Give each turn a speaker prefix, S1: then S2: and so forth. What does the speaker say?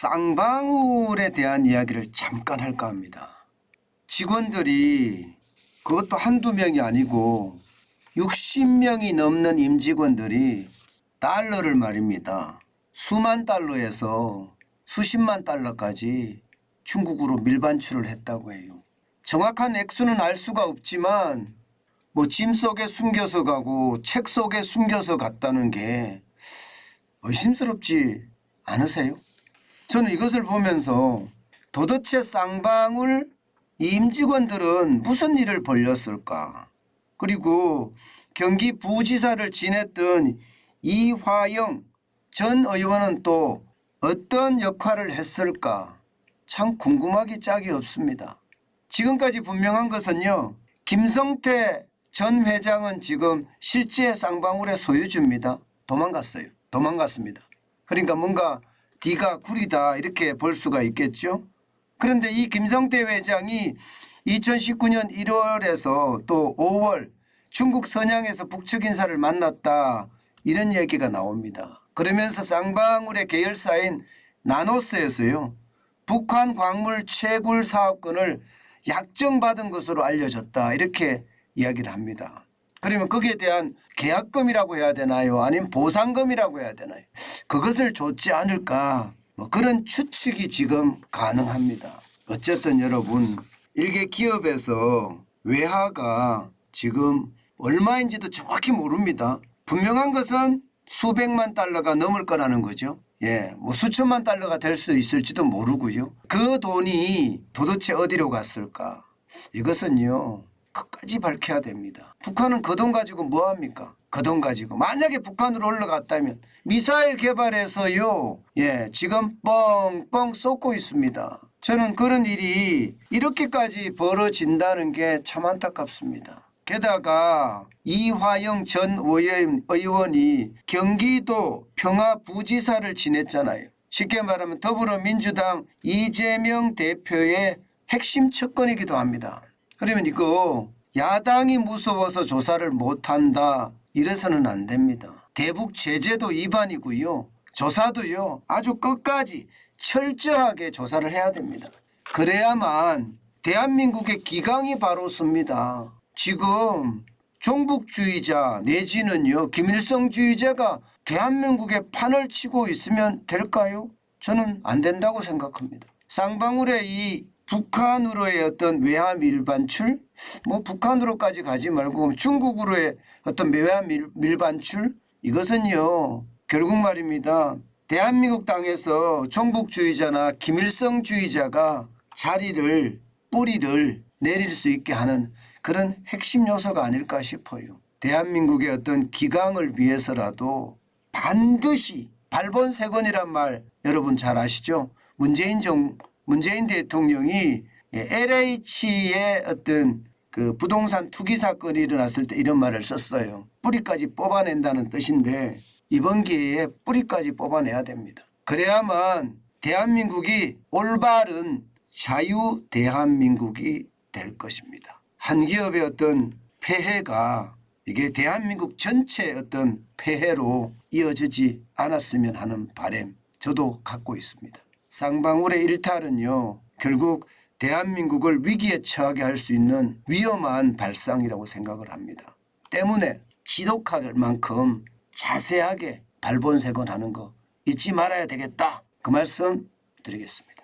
S1: 쌍방울에 대한 이야기를 잠깐 할까 합니다. 직원들이 그것도 한두 명이 아니고 60명이 넘는 임직원들이 달러를 말입니다. 수만 달러에서 수십만 달러까지 중국으로 밀반출을 했다고 해요. 정확한 액수는 알 수가 없지만 뭐 짐 속에 숨겨서 가고 책 속에 숨겨서 갔다는 게 의심스럽지 않으세요? 저는 이것을 보면서 도대체 쌍방울 이 임직원들은 무슨 일을 벌렸을까? 그리고 경기 부지사를 지냈던 이화영 전 의원은 또 어떤 역할을 했을까? 참 궁금하기 짝이 없습니다. 지금까지 분명한 것은요. 김성태 전 회장은 지금 실제 쌍방울의 소유주입니다. 도망갔어요. 도망갔습니다. 그러니까 뭔가 뒤가 구리다 이렇게 볼 수가 있겠죠. 그런데 이 김성태 회장이 2019년 1월에서 또 5월 중국 선양에서 북측 인사를 만났다 이런 얘기가 나옵니다. 그러면서 쌍방울의 계열사인 나노스에서요. 북한 광물 채굴 사업권을 약정받은 것으로 알려졌다 이렇게 이야기를 합니다. 그러면 거기에 대한 계약금이라고 해야 되나요? 아니면 보상금이라고 해야 되나요? 그것을 줬지 않을까? 뭐 그런 추측이 지금 가능합니다. 어쨌든 여러분 일개 기업에서 외화가 지금 얼마인지도 정확히 모릅니다. 분명한 것은 수백만 달러가 넘을 거라는 거죠. 예, 뭐 수천만 달러가 될 수도 있을지도 모르고요. 그 돈이 도대체 어디로 갔을까? 이것은요, 끝까지 밝혀야 됩니다. 북한은 그 돈 가지고 뭐 합니까? 그 돈 가지고. 만약에 북한으로 올라갔다면 미사일 개발해서요, 예, 지금 뻥뻥 쏟고 있습니다. 저는 그런 일이 이렇게까지 벌어진다는 게 참 안타깝습니다. 게다가 이화영 전 의원- 의원이 경기도 평화부지사를 지냈잖아요. 쉽게 말하면 더불어민주당 이재명 대표의 핵심 측근이기도 합니다. 그러면 이거 야당이 무서워서 조사를 못한다 이래서는 안 됩니다. 대북 제재도 위반이고요. 조사도요 아주 끝까지 철저하게 조사를 해야 됩니다. 그래야만 대한민국의 기강이 바로 섭니다. 지금 종북주의자 내지는요 김일성주의자가 대한민국에 판을 치고 있으면 될까요? 저는 안 된다고 생각합니다. 쌍방울의 이 북한으로의 어떤 외화 밀반출, 뭐 북한으로까지 가지 말고 중국으로의 어떤 외화 밀, 밀반출 이것은요 결국 말입니다. 대한민국 땅에서 종북주의자나 김일성주의자가 자리를 뿌리를 내릴 수 있게 하는 그런 핵심 요소가 아닐까 싶어요. 대한민국의 어떤 기강을 위해서라도 반드시 발본색원이란 말 여러분 잘 아시죠? 문재인 정 문재인 대통령이 LH의 어떤 그 부동산 투기 사건이 일어났을 때 이런 말을 썼어요. 뿌리까지 뽑아낸다는 뜻인데 이번 기회에 뿌리까지 뽑아내야 됩니다. 그래야만 대한민국이 올바른 자유 대한민국이 될 것입니다. 한 기업의 어떤 폐해가 이게 대한민국 전체의 어떤 폐해로 이어지지 않았으면 하는 바램 저도 갖고 있습니다. 쌍방울의 일탈은요 결국 대한민국을 위기에 처하게 할 수 있는 위험한 발상이라고 생각을 합니다. 때문에 지독할 만큼 자세하게 발본색원 하는 거 잊지 말아야 되겠다 그 말씀 드리겠습니다.